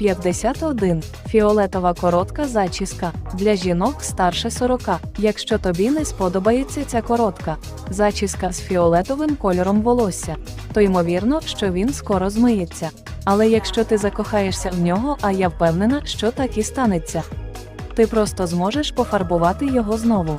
51. Фіолетова коротка зачіска для жінок старше 40. Якщо тобі не сподобається ця коротка зачіска з фіолетовим кольором волосся, то ймовірно, що він скоро змиється. Але якщо ти закохаєшся в нього, а я впевнена, що так і станеться, ти просто зможеш пофарбувати його знову.